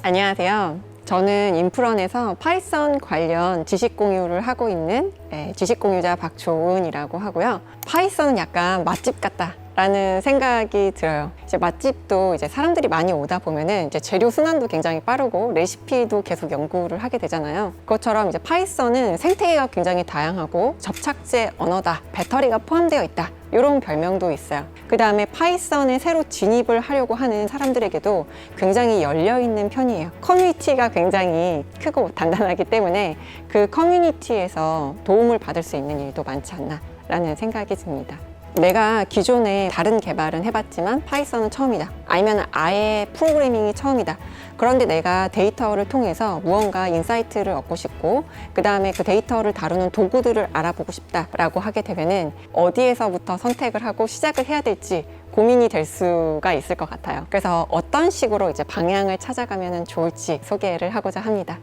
안녕하세요. 저는 인프런에서 파이썬 관련 지식 공유를 하고 있는 네, 지식 공유자 박조은이라고 하고요. 파이썬은 약간 맛집 같다. 라는 생각이 들어요. 이제 맛집도 이제 사람들이 많이 오다 보면은 이제 재료 순환도 굉장히 빠르고 레시피도 계속 연구를 하게 되잖아요. 그것처럼 이제 파이썬은 생태계가 굉장히 다양하고 접착제 언어다, 배터리가 포함되어 있다. 이런 별명도 있어요. 그 다음에 파이썬에 새로 진입을 하려고 하는 사람들에게도 굉장히 열려 있는 편이에요. 커뮤니티가 굉장히 크고 단단하기 때문에 그 커뮤니티에서 도움을 받을 수 있는 일도 많지 않나 라는 생각이 듭니다. 내가 기존에 다른 개발은 해봤지만 파이썬은 처음이다. 아니면 아예 프로그래밍이 처음이다. 그런데 내가 데이터를 통해서 무언가 인사이트를 얻고 싶고, 그 다음에 그 데이터를 다루는 도구들을 알아보고 싶다라고 하게 되면은 어디에서부터 선택을 하고 시작을 해야 될지 고민이 될 수가 있을 것 같아요. 그래서 어떤 식으로 이제 방향을 찾아가면 좋을지 소개를 하고자 합니다.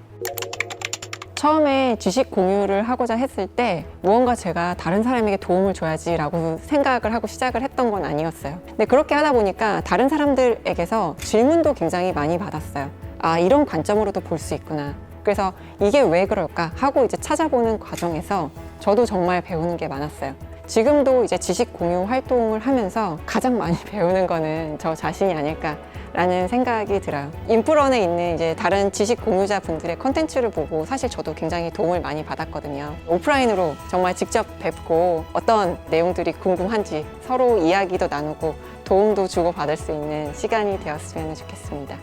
처음에 지식 공유를 하고자 했을 때 무언가 제가 다른 사람에게 도움을 줘야지라고 생각을 하고 시작을 했던 건 아니었어요. 근데 그렇게 하다 보니까 다른 사람들에게서 질문도 굉장히 많이 받았어요. 아, 이런 관점으로도 볼 수 있구나. 그래서 이게 왜 그럴까 하고 이제 찾아보는 과정에서 저도 정말 배우는 게 많았어요. 지금도 이제 지식 공유 활동을 하면서 가장 많이 배우는 거는 저 자신이 아닐까 라는 생각이 들어요. 인프런에 있는 이제 다른 지식 공유자 분들의 컨텐츠를 보고 사실 저도 굉장히 도움을 많이 받았거든요. 오프라인으로 정말 직접 뵙고 어떤 내용들이 궁금한지 서로 이야기도 나누고 도움도 주고받을 수 있는 시간이 되었으면 좋겠습니다.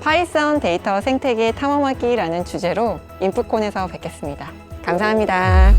파이썬 데이터 생태계 탐험하기라는 주제로 인프콘에서 뵙겠습니다. 감사합니다.